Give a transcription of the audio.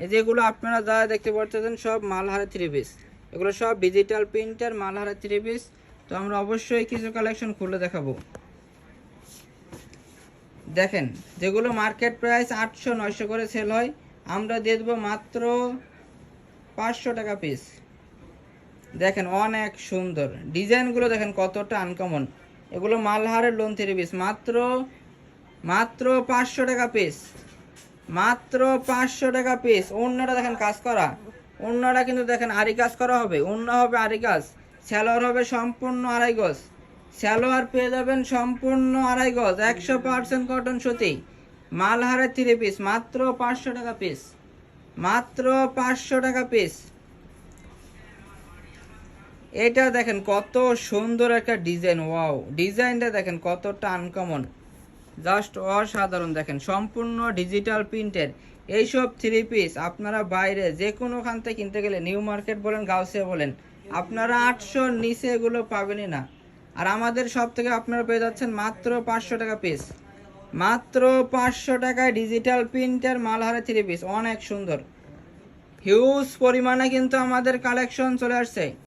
এই যেগুলো আপনারা যা দেখতে পাচ্ছেন সব মালহারা থ্রি পিস এগুলো সব ডিজিটাল প্রিন্টার মালহারা থ্রি পিস তো আমরা অবশ্যই কিছু কালেকশন খুলে দেখাবো। দেখেন, যেগুলো মার্কেট প্রাইস আটশো নয়শো করে সেল হয়, আমরা দিয়ে দেবো মাত্র পাঁচশো টাকা পিস দেখেন, অনেক সুন্দর। ডিজাইনগুলো দেখেন কতটা আনকমন এগুলো মালহারের লোন থ্রি পিস মাত্র মাত্র পাঁচশো টাকা পিস মাত্র পাঁচশো টাকা পিস অন্যটা দেখেন কাজ করা। অন্যটা কিন্তু দেখেন আরি কাজ করা হবে। অন্য হবে আরি কাজ। স্যালোয়ার হবে সম্পূর্ণ আড়াই গজ। স্যালোয়ার পেয়ে যাবেন সম্পূর্ণ আড়াই গজ। একশো পার্সেন্ট কটন সুতি। মালহারের থ্রি পিস মাত্র পাঁচশো টাকা পিস মাত্র পাঁচশো টাকা পিস এটা দেখেন কত সুন্দর একটা ডিজাইন ওয়াও ডিজাইনটা দেখেন কতটা আনকমন জাস্ট অসাধারণ দেখেন, সম্পূর্ণ ডিজিটাল প্রিন্টের এইসব থ্রি পিস আপনারা বাইরে যে কোনো কোনোখান থেকে কিনতে গেলে নিউ মার্কেট বলেন, গাউসিয়া বলেন, আপনারা আটশোর নিচে এগুলো পাবেনই না। আর আমাদের সব থেকে আপনারা পেয়ে যাচ্ছেন মাত্র পাঁচশো টাকা পিস মাত্র পাঁচশো টাকায় ডিজিটাল প্রিন্টের মালহারা থ্রি পিস অনেক সুন্দর। হিউজ পরিমাণে কিন্তু আমাদের কালেকশন চলে আসছে।